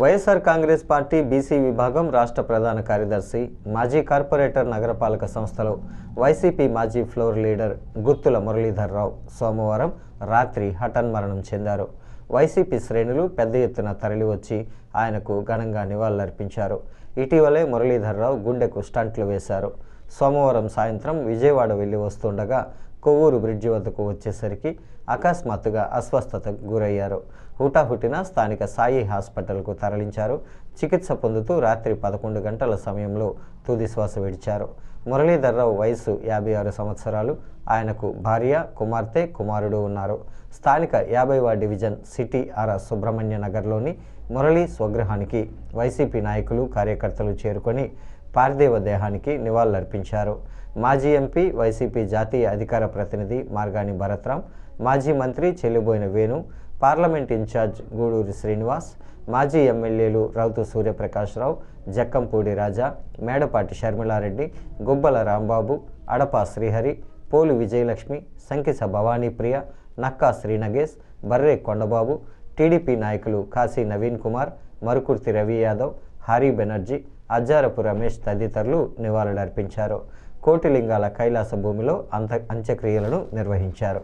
YSR Congress party BC విభాగం రాష్ట్ర ప్రధాన కార్యదర్శి మాజీ కార్పొరేటర్ నగరపాలక సంస్థలో వైసీపీ మాజీ ఫ్లోర్ లీడర్ గుత్తుల మురళీధర్రావు సోమవారం రాత్రి హఠన్మరణం చెందారు. వైసీపీ శ్రేణులు పెద్ద ఎత్తున తరలివచ్చి ఆయనకు ఘనంగా నివాళులర్పించారు. ఇటీవలే మురళీధర్రావు గుండెకు స్టంట్లు వేశారు. సోమవారం సాయంత్రం విజయవాడ వెళ్ళి వస్తుండగా కొవ్వూరు బ్రిడ్జి వద్దకు వచ్చేసరికి అకస్మాత్తుగా అస్వస్థతకు గురయ్యారు. హుటాహుటిన స్థానిక సాయి హాస్పిటల్కు తరలించారు. చికిత్స పొందుతూ రాత్రి పదకొండు గంటల సమయంలో తుది శ్వాస విడిచారు. మురళీధర్రావు వయసు యాభై ఆరు సంవత్సరాలు. ఆయనకు భార్య కుమార్తె కుమారుడు ఉన్నారు. స్థానిక యాభైవ డివిజన్ సిటీ ఆర్ సుబ్రహ్మణ్య నగర్లోని మురళీ స్వగృహానికి వైసీపీ నాయకులు కార్యకర్తలు చేరుకొని పార్థివ దేహానికి నివాళులర్పించారు. మాజీ ఎంపీ వైసీపీ జాతీయ అధికార ప్రతినిధి మార్గాని భరత్రాం మాజీ మంత్రి చెల్లిబోయిన వేణు పార్లమెంట్ ఇన్ఛార్జ్ గూడూరి శ్రీనివాస్ మాజీ ఎమ్మెల్యేలు రౌతు సూర్యప్రకాశ్రావు జక్కంపూడి రాజా మేడపాటి షర్మిలారెడ్డి గుబ్బల రాంబాబు అడపా శ్రీహరి పోలు విజయలక్ష్మి సంకిస భవానీప్రియ నక్కా శ్రీనగేష్ బర్రే కొండబాబు టీడీపీ నాయకులు కాశీ నవీన్ కుమార్ మరుకుర్తి రవి యాదవ్ హరి బెనర్జీ అజ్జారపు రమేష్ తదితరులు నివాళులర్పించారు. కోటిలింగాల కైలాస భూమిలో అంత అంత్యక్రియలను నిర్వహించారు.